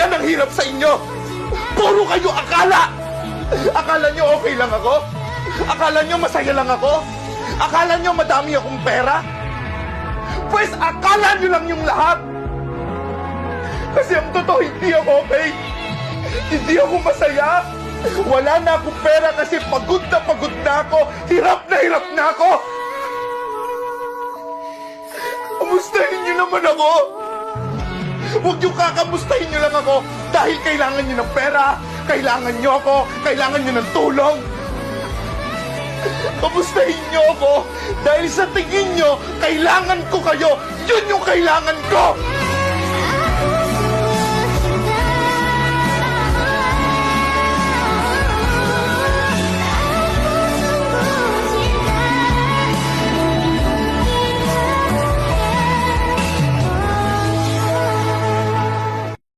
Yan ang hirap sa inyo. Puro kayo akala. Akala nyo okay lang ako? Akala nyo masaya lang ako? Akala nyo madami akong pera? Pues akala nyo lang yung lahat. Kasi ang totoo, hindi ako okay. Hindi ako masaya. Wala na akong pera kasi pagod na pagod na ako. Hirap na hirap na ako. Kamustahin niyo naman ako. Huwag niyo kakamustahin niyo lang ako dahil kailangan niyo ng pera, kailangan niyo ako, kailangan niyo ng tulong. Kamustahin niyo ako dahil sa tingin niyo, kailangan ko kayo. Yun yung kailangan ko.